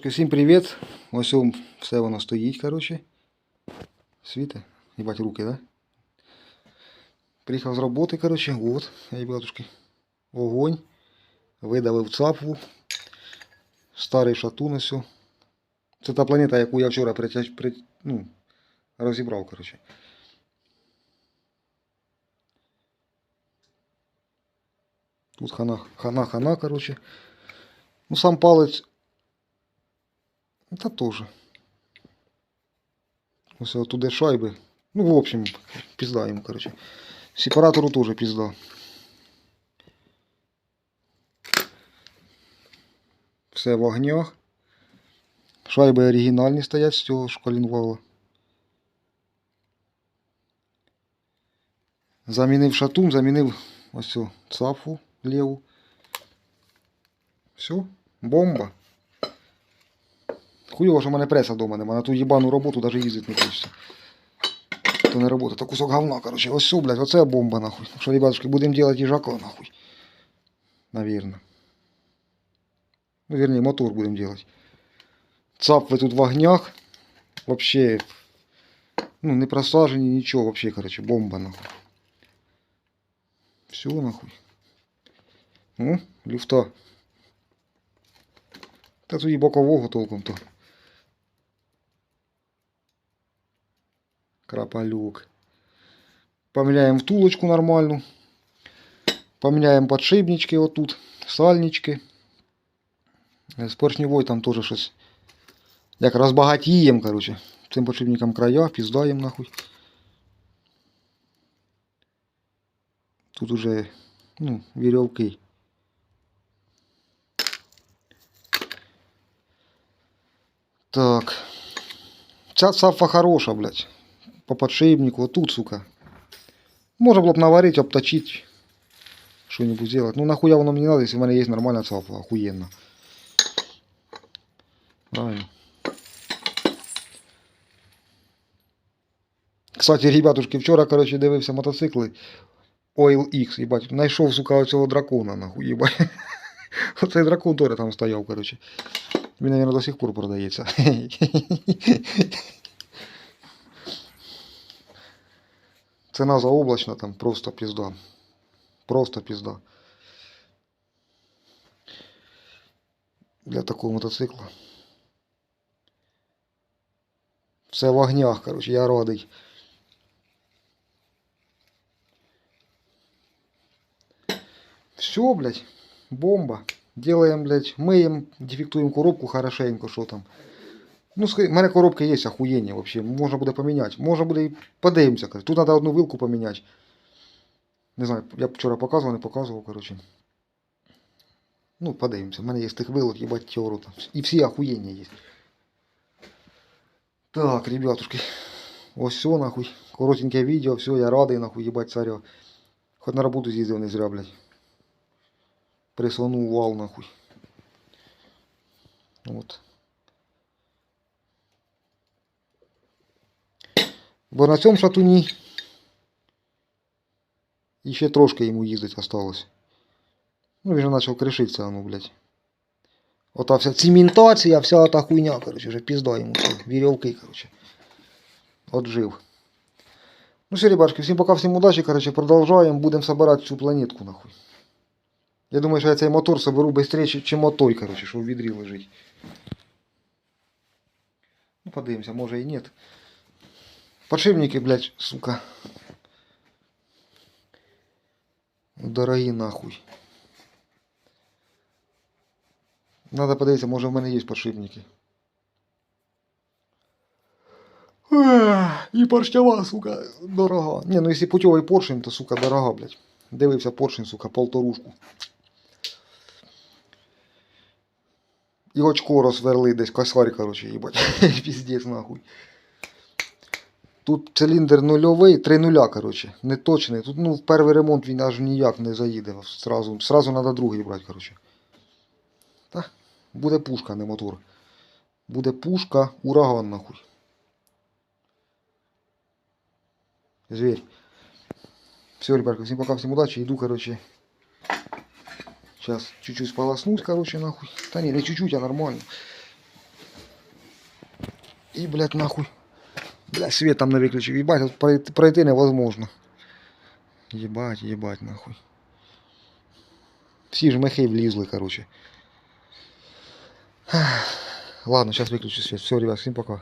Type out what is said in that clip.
Ребятушки, всім привіт. Ось он все воно стоїть, коротше. Світе. Їбать руки, да? Приїхав з роботи, коротше. От, ребятушки. Огонь. Видавив цапву. Старий шатун ось. о. Це та планета, яку я вчора притяж... при... ну, розібрав, коротше. Тут хана, хана, хана, коротше. Ну, сам палець Та тоже. Ось оттуда шайби. Ну, в общем, пизда ему, короче. Сепаратору тоже пизда. Все в огнях. Шайби оригінальні стоять з цього шкалінвала. Замінив шатун, замінив ось цю цафу ліву. Все, бомба. Хуйово, що в мене преса вдома нема. На ту їбану роботу навіть їздити не хочеться. То не робота, то кусок говна, короче. Ось все, блядь, оце бомба, нахуй. Що, ребятушки, будемо делать їжака, нахуй. Наверно. Ну, вернее, мотор будем делать. Цапли тут в огнях. Вообще, ну, не просажені, нічого, вообще, короче, бомба, нахуй. Все, нахуй. Ну, люфта. Та тут і бокового толком то. Крапалюк. Поміняємо втулочку нормальну. Поміняємо подшипнички отут, сальнички. Е, З поршневой там теж щось. Як розбагатіємо, короче. Цим подшипником края, піздаємо нахуй. Тут уже, ну, вірьовки. Так. Ця цафа хороша, блядь. По подшипнику. Вот тут, сука. Можно было бы наварить, обточить. Что-нибудь сделать. Ну нахуя воно мне не надо, если у меня есть нормальная цафа. Охуенно. Правильно. Кстати, ребятушки, вчора, короче, дивився мотоцикли. Oil X, їбать. Знайшов, сука, оцього дракона, нахуй, їбать. Оцей дракон теж там стояв, короче. Він, наверное, до сих пор продається. Ціна заоблачна там просто пізда. Просто пізда. Для такого мотоцикла. Все в огнях, короче, я радий. Все, блядь, бомба. Делаем, блядь, мыем, дефектуем коробку хорошенько, що там. Ну, в мене коробка є охуєння вообще. Можна буде поміняти. Можна буде і подивимося. Тут треба одну вилку поміняти. Не знаю, я вчора показував, не показував, короче. Ну, подивимося. У мене є з тих вилок, їбать тьору там. І всі охуєння є. Так, ребятушки. Ось все, нахуй. Коротеньке відео, все, я радий, нахуй, їбать царя. Хоч на роботу з'їздив не зря, блядь. Прислонув вал, нахуй. От. Бо на цьому шатуні і ще трошки йому їздить осталось. Ну, він же почав кришитися, ну, блядь. Ота вся цементація, вся та хуйня, короче, вже пізда йому. все. Вірьовки, короче. От жив. Ну все, ребятки, всім пока, всім удачі, короче, продовжаємо, будемо собирати цю планетку, нахуй. Я думаю, що я цей мотор соберу швидше, чим отой, короче, що в відрі лежить. Ну, подивимося, може і ні. Подшипники, блядь, сука. Дорогі нахуй. Надо подивитися, може в мене є подшипники. І поршнева, сука, дорога. Не, ну якщо путевий поршень, то, сука, дорога, блядь. Дивився поршень, сука, полторушку. І очко розверли десь косарь, короче, їбать. Піздець нахуй. Тут циліндр нульовий, три нуля, короче. Не точний. Тут ну, в перший ремонт він аж ніяк не заїде. Сразу, сразу треба другий брати, короче. Та, буде пушка, не мотор. Буде пушка, ураган, нахуй. Зверь. Все, ребятки, всем пока, всем удачи. Иду, короче. Сейчас чуть-чуть сполоснусь, короче, нахуй. Да не, не чуть-чуть, а нормально. И, блядь, нахуй. Бля, свет там не выключил. Ебать, пройти, невозможно. Ебать, ебать, нахуй. Всі ж мехи влізли, короче. Ладно, сейчас выключу свет. Все, ребят, всем пока.